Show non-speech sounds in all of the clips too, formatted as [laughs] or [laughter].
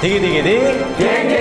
디기디기디 Let's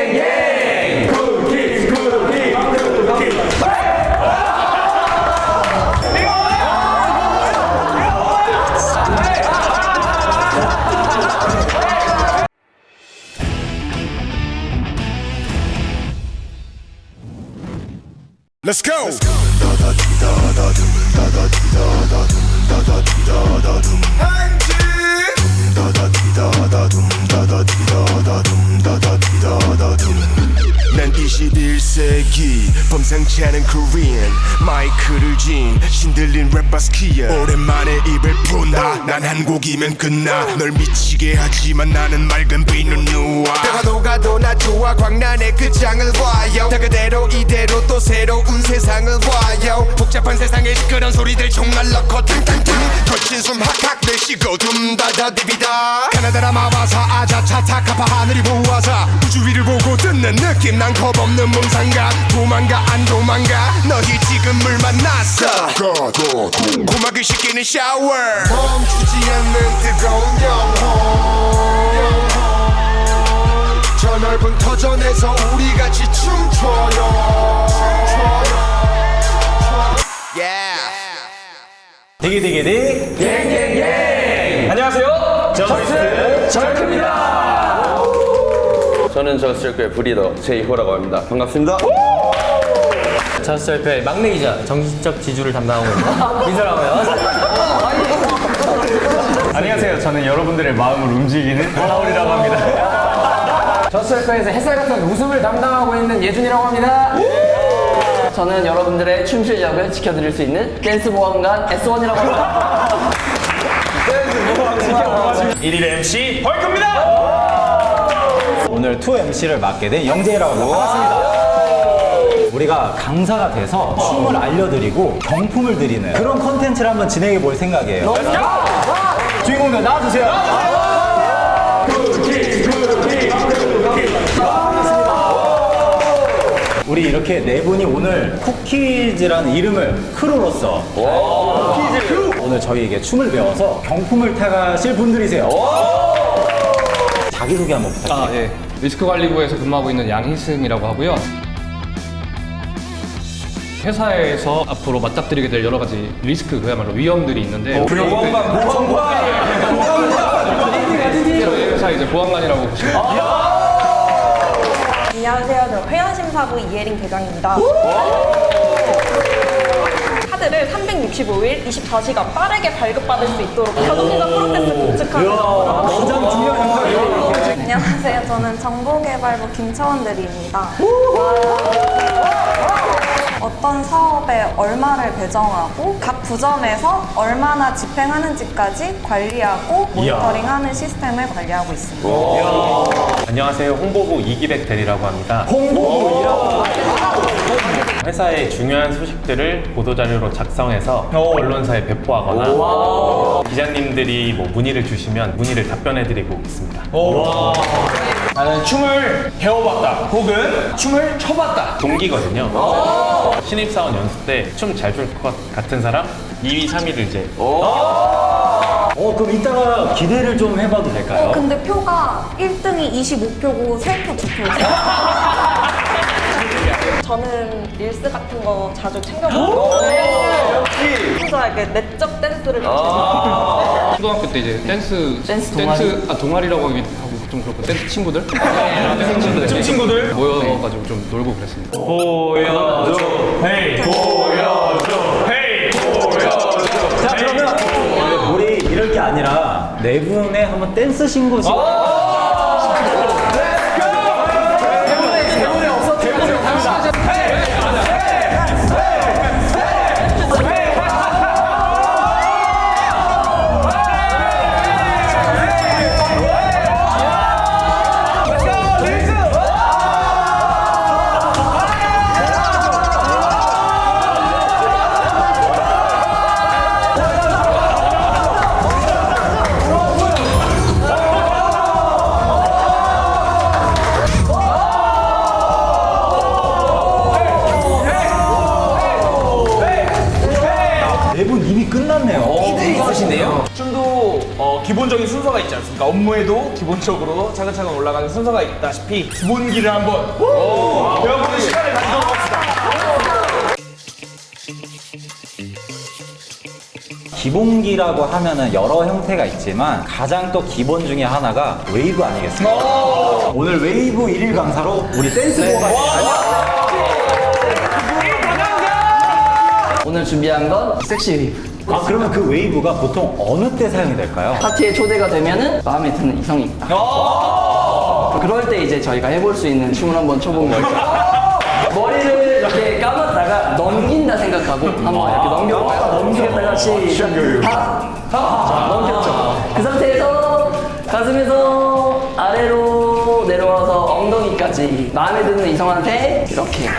21세기. 범상치 않은 Korean. 마이크를 쥔 신들린 랩바스키야 오랜만에 입을 푼다 난 한 곡이면 끝나. 널 미치게 하지만 나는 맑은 비는 누워 때가 녹아도 나 좋아. 광란의 그 장을 봐요. 다 그대로 이대로 또 새로운 세상을 봐요. 복잡한 세상에 시끄러운 소리들 총알 넣고 탕탕탕. 거친 숨 학학 내쉬고 둠다다 디비다. 가나다라 마와사 아자차 타카파 하늘이 부어서 우주 위를 보고 듣는 느낌. 난 겁없는 몽 상가 도망가 안 도망가. 너희 지금 물 만났어. 고막을 씻기는 샤워 멈추지 않는 뜨거운 영혼 저 넓은 터전에서 우리 같이 춤춰요. Yeah. 디기디기디. 갱갱갱. 안녕하세요. 저스 저는 저스트의 브리더 제이호라고 합니다. 반갑습니다. 저스트의 막내이자 정신적 지주를 담당하고 있는 민서라고 해요. 안녕하세요 저는 여러분들의 마음을 움직이는 하울이라고 합니다 저스트에서 햇살 같은 웃음을 담당하고 있는 예준이라고 합니다. 저는 여러분들의 춤 실력을 지켜드릴 수 있는 댄스 보안관 S1이라고 합니다. 1일 MC 헐크입니다 오늘 투 MC를 맡게 된 영재라고 합니다 반갑습니다. 우리가 강사가 돼서 춤을 알려드리고 경품을 드리는 그런 컨텐츠를 한번 진행해 볼 생각이에요. 주인공들 나와주세요. 우리 이렇게 네 분이 오늘 쿠키즈라는 이름을 크루로서 쿠키즈. 오늘 저희에게 춤을 배워서 경품을 타가실 분들이세요 자기소개 한번 부탁드립니다 아, 예. 리스크 관리부에서 근무하고 있는 양희승이라고 하고요. 회사에서 앞으로 맞닥뜨리게 될 여러 가지 리스크, 그야말로 위험들이 있는데 보안관, 보안관! 저희 회사 이제 보안관이라고 보시면 돼요. 안녕하세요. 저 회원심사부 이예린 대장입니다. 카드를 365일 24시간 빠르게 발급받을 수 있도록 자동이자 프로세스 구축하는 가장 중요한 역할이에요 안녕하세요. 저는 정보개발부 김채원 대리입니다. 어떤 사업에 얼마를 배정하고 각 부점에서 얼마나 집행하는지까지 관리하고 모니터링하는 시스템을 관리하고 있습니다. 안녕하세요. 홍보부 이기백 대리라고 합니다. 홍보부 일하고 회사의 중요한 소식들을 보도자료로 작성해서 언론사에 배포하거나 기자님들이 뭐 문의를 주시면 문의를 답변해드리고 있습니다. 나는 춤을 배워봤다 혹은 춤을 춰봤다 동기거든요. 신입사원 연수 때춤 잘 출 것 같은 사람 2위, 3위를 이제 어 그럼 이따가 기대를 좀 해봐도 될까요? 근데 표가 1등이 25표고 3표 2표. 저는 릴스 같은 거 자주 챙겨보고. 혼자 이렇게 내적 댄스를 좀 [laughs] 초등학교 때 이제 댄스, 댄스 동아리? 아, 동아리라고 하기 하고 좀 그렇고 댄스 친구들? [laughs] 댄스 친구들. 춤 친구들? 모여가지고 좀 놀고 그랬습니다. 보여줘. 헤이. 보여줘. 헤이. 보여줘. 자 그러면 우리 이럴 게 아니라 네 분의 한번 댄스 신고식 순서가 있다시피 기본기를 한번 배워보는 시간을 가지도록 합시다. 기본기라고 하면은 여러 형태가 있지만 가장 또 기본 중에 하나가 웨이브 아니겠습니까? 오늘 웨이브 1일 강사로 우리 댄스 보가 오늘 준비한 건 섹시 웨이브. 아 그러면 그 웨이브가 보통 어느 때 사용이 될까요? 파티에 초대가 되면은 마음에 드는 이성이 있다. 그럴 때 이제 저희가 해볼 수 있는 춤을 한번 거죠. 머리를 이렇게 감았다가 넘긴다 생각하고 한번 이렇게 넘겨 넘기겠다가 시작. 하, 하, 넘겼죠. 그 상태에서 가슴에서 아래로 내려와서 엉덩이까지 마음에 드는 이성한테 이렇게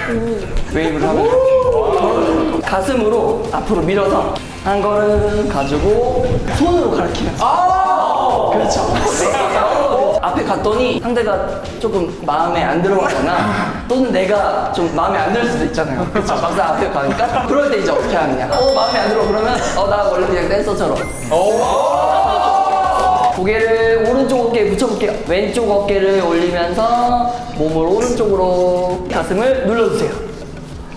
웨이브를 하면 가슴으로 앞으로 밀어서 한 걸음 가지고 손으로 가리키면서 그렇죠. 앞에 갔더니 상대가 조금 마음에 안 들어가거나 또는 내가 좀 마음에 안 들 수도 있잖아요. 그렇죠. 막상 앞에 가니까 그럴 때 이제 어떻게 하느냐. 어 마음에 안 들어 그러면 어 나 원래 그냥 댄서처럼. 고개를 오른쪽 어깨에 붙여볼게요. 왼쪽 어깨를 올리면서 몸을 오른쪽으로 가슴을 눌러주세요.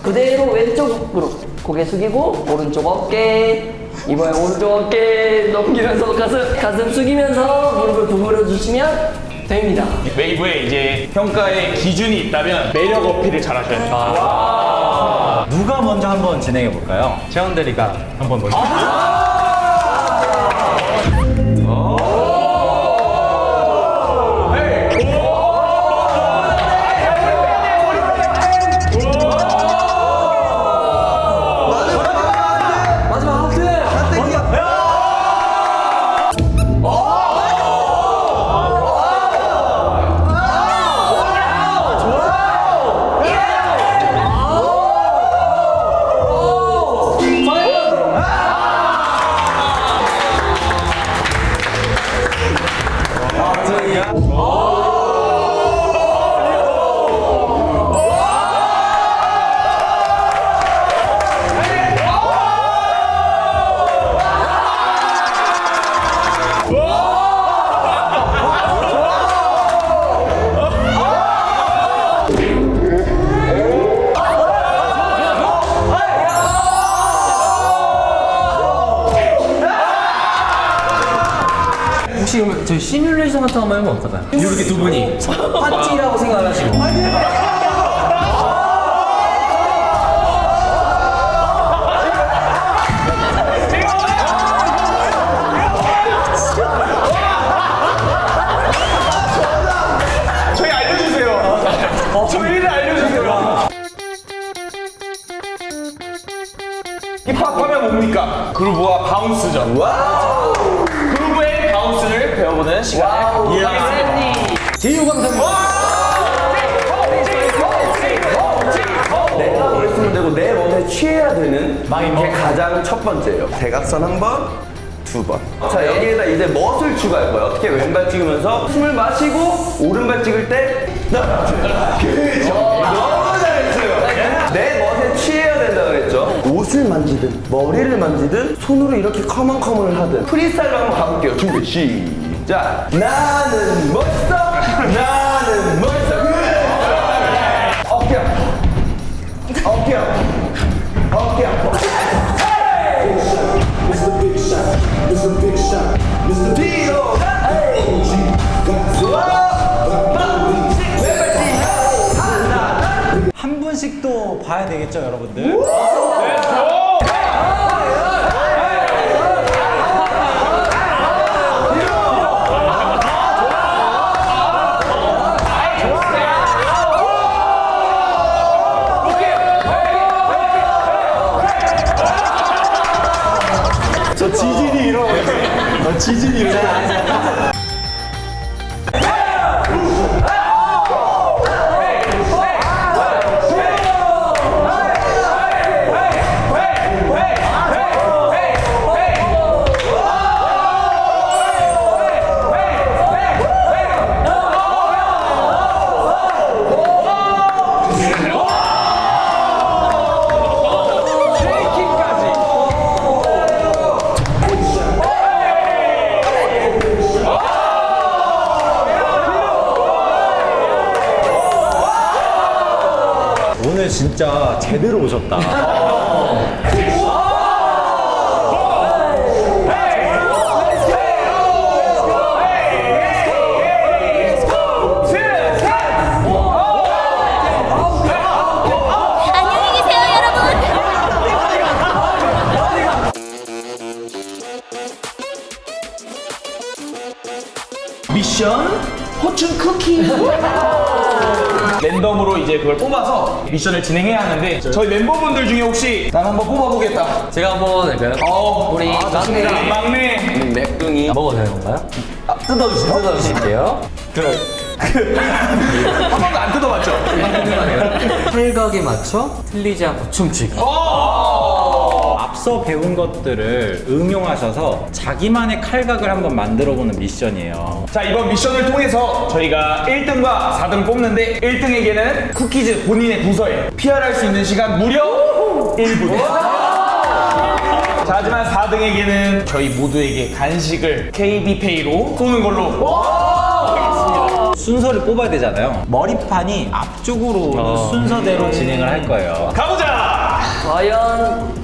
그대로 왼쪽으로 고개 숙이고 오른쪽 어깨 이번에 오른쪽 어깨 넘기면서 가슴 가슴 숙이면서 무릎을 구부려 주시면 됩니다. 웨이브에 이제 평가의 기준이 있다면 매력 어필을 잘 하셔야 돼요. 누가 먼저 한번 진행해 볼까요? 채원대리가 한번 먼저. 저희 시뮬레이션 같은 거 한번 해보면 어떨까요? 이렇게 두 분이 파티라고 생각하시고 저희 알려주세요. 저희를 알려주세요. 힙합 하면 뭡니까? 그루브와 바운스죠. 바운스를 배워보는 시간을. 제이호 강사님 내가 머리 쓰면 되고 내 몸에 취해야 되는 게 가장 첫 번째예요. 대각선 한 번, 두 번. 자 여기에다 이제 멋을 추가할 거예요. 어떻게 왼발 찍으면서 숨을 마시고 오른발 찍을 때 하나, 둘, 그렇죠. 너무 잘했어요. 내 멋에 취해야 된다 그랬죠. 옷을 만지든 머리를 만지든 손으로 이렇게 커먼커먼을 하든 프리스타일로 한번 가볼게요. 준비 시작. 나는 멋있어. 나는 멋있어. 어깨 아파. 어깨 아파. 어깨 아파. 뒤로. 한 분씩 또 봐야 되겠죠, 여러분들? 지진이 일어. 오늘 진짜 제대로 오셨다. 안녕히 계세요, 여러분. 미션 포춘 쿠키. 랜덤으로 이제 그걸 뽑아서 미션을 진행해야 하는데 저희 멤버분들 중에 혹시 난 한번 뽑아보겠다. 제가 한번 할까요? 어, 우리 막내 막내. 맥둥이. 먹어도 되는 건가요? 아, 뜯어주세요. 뜯어주실게요. 한 번도 안 뜯어봤죠? 팔각에 맞춰 틀리지 않고 춤추기. 앞서 배운 것들을 응용하셔서 자기만의 칼각을 한번 만들어 보는 미션이에요. 자 이번 미션을 통해서 저희가 1등과 4등 뽑는데 1등에게는 쿠키즈 본인의 부서에 PR할 수 있는 시간 무려 1분 자 하지만 4등에게는 저희 모두에게 간식을 KB페이로 쏘는 걸로 순서를 뽑아야 되잖아요. 머리판이 앞쪽으로 오는 순서대로 진행을 할 거예요. 가보자 과연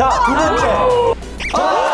자, 두 번째. 이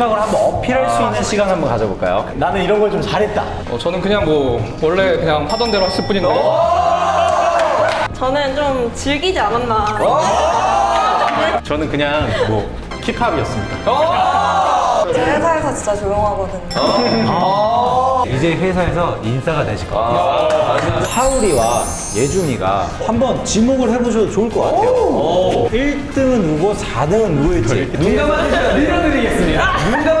마지막으로 한번 어필할 수 있는 시간 한번 가져볼까요? 나는 이런 걸 좀 잘했다. 어, 저는 그냥 뭐 원래 그냥 하던 대로 했을 뿐인데 저는 좀 즐기지 않았나. 저는 그냥 뭐 힙합이었습니다. 제 회사에서 진짜 조용하거든요. 이제 회사에서 인싸가 되실 것 같아요. 하울이와 예준이가 한번 지목을 해보셔도 좋을 것 같아요. 1등은 누구, 4등은 누구일지. 눈 감아주셔야 밀어드리겠습니다 눈 감아주셔야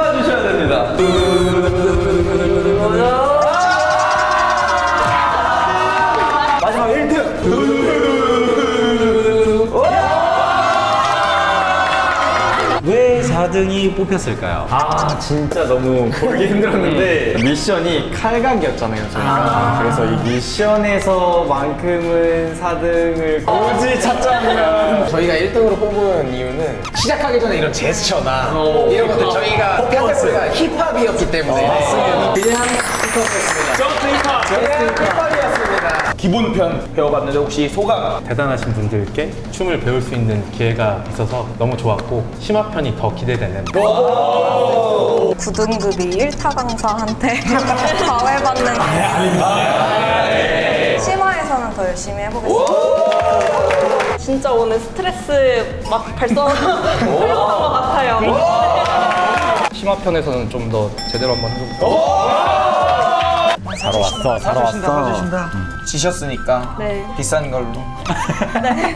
뽑혔을까요? 아 진짜 너무 보기 힘들었는데. 미션이 칼각이었잖아요 저희가. 그래서 이 미션에서만큼은 4등을 굳이 찾자면. [laughs] 저희가 1등으로 뽑은 이유는 시작하기 전에 이런 제스처나 이런 것들 저희가 카테고리가 힙합이었기 때문에. 맞습니다. 그냥 힙합이었습니다. 저스트 힙합. 그냥 힙합이었습니다 기본편 배워봤는데 혹시 소감? 대단하신 분들께 춤을 배울 수 있는 기회가 있어서 너무 좋았고 심화편이 더 기대되는 9등급이 1타 강사한테 과외받는 심화에서는 더 열심히 해보겠습니다. 진짜 오늘 스트레스 막 발산 풀렸던 것 같아요. 심화편에서는 좀 더 제대로 한번 해보고 사러 왔어, 사러 왔어. 지셨으니까 네. 비싼 걸로. [laughs] 네.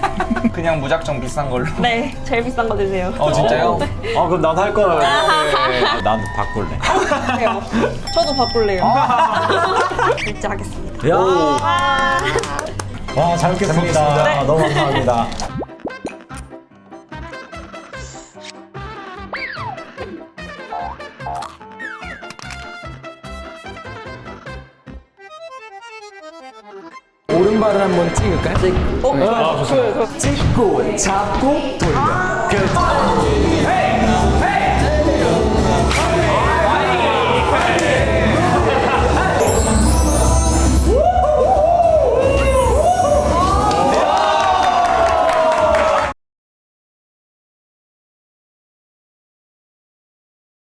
그냥 무작정 비싼 걸로. 네. 제일 비싼 거 주세요. 어 진짜요? 어, 그럼 나도 할 걸. 난 바꿀래. 그래요. 저도 바꿀래요. 결제하겠습니다. 야, 아. 와, 잘 먹겠습니다. 네. 너무 감사합니다. 오른발을 한번 찍을까요? 찍. 네. 어? 아, 좋습니다. 네. 찍고 잡고 돌려. 아. 그렇죠. 헤이!